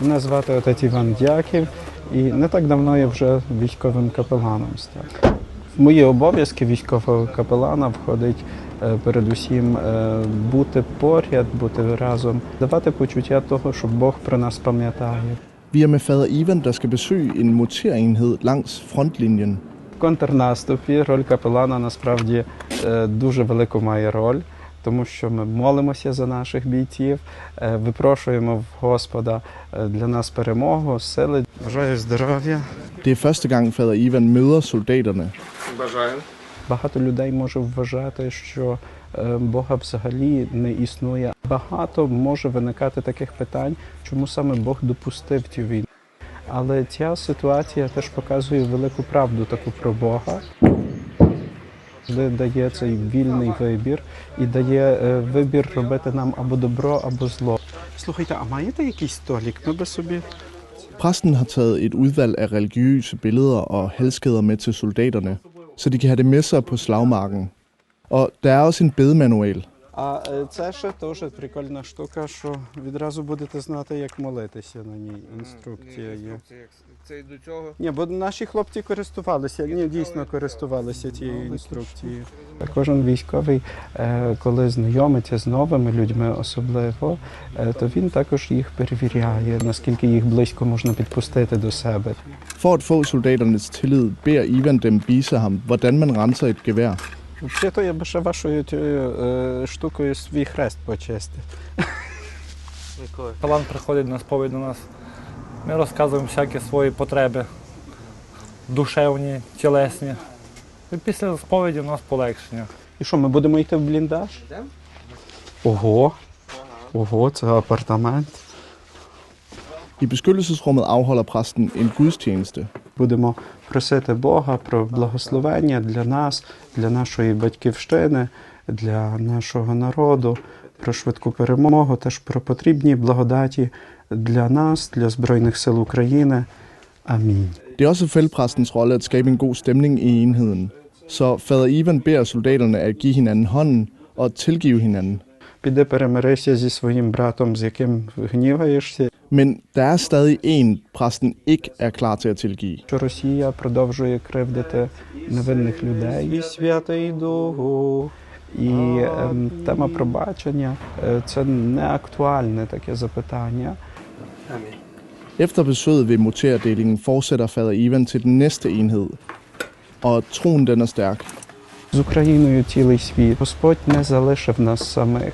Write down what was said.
Мене звати отець Іван Дяків, і не так давно я вже військовим капеланом став. В мої обов'язки військового капелана входить е, передусім е, бути поряд, бути разом, давати почуття того, що Бог про нас пам'ятає. Vi er med fader Ivan, der skal besøge en moterenhed langs frontlinjen. В контрнаступі роль капелана насправді е, дуже велику має роль, тому що ми молимося за наших бійців, е, випрошуємо в Господа е, для нас перемогу, сили. Бажаю здоров'я. Det er første gang, fader Ivan møder soldaterne. Бажаю. Багато людей може вважати, що е, Бога взагалі не існує. Багато може виникати таких питань, чому саме Бог допустив цю війну. Але ця ситуація теж показує велику правду таку про Бога, де дає цей вільний вибір і дає е, вибір робити нам або добро, або зло. Слухайте, а маєте якийсь столік? Ми би собі Præsten har taget et udvalg af religiøse billeder og halskæder med til soldaterne, så de kan have det med sig på slagmarken. Og der er også en bedemanual. А е, це ще теж прикольна штука, що відразу будете знати, як молитися на ній. Інструкція є. Це до цього. Ні, бо наші хлопці користувалися, ні, дійсно користувалися цією інструкцією. Кожен військовий, е, коли знайомиться з новими людьми, особливо, е, то він також їх перевіряє, наскільки їх близько можна підпустити до себе. For at få soldaternes tillid, beder Ivan dem vise ham, hvordan man renser et gevær. Ще то я би ще вашою цією е, штукою свій хрест почистив. Талант приходить на сповідь до нас. Ми розказуємо всякі свої потреби, душевні, тілесні. І після сповіді у нас полегшення. І що, ми будемо йти в бліндаж? Ого. Ого, це апартамент. I beskyttelsesrummet afholder præsten en gudstjeneste. Будемо просити Бога про благословення для нас, для нашої батьківщини, для нашого народу, про швидку перемогу, теж про потрібні благодаті для нас, для Збройних сил України. Амінь. Det er også feltpræstens rolle at skabe en god stemning i enheden. Så fader Ivan beder soldaterne at give hinanden hånden og tilgive hinanden. Піди перемирися зі своїм братом, з яким гніваєшся, Men der er stadig en, præsten ikke er klar til at tilgive. що Росія продовжує кривдити невинних людей. І Святий Дух. І ем, тема пробачення е, це не актуальне таке запитання. Efter besøget ved motordelingen fortsætter fader Ivan til den næste enhed. Og troen den er stærk. З Україною цілий світ. Господь не залишив нас самих,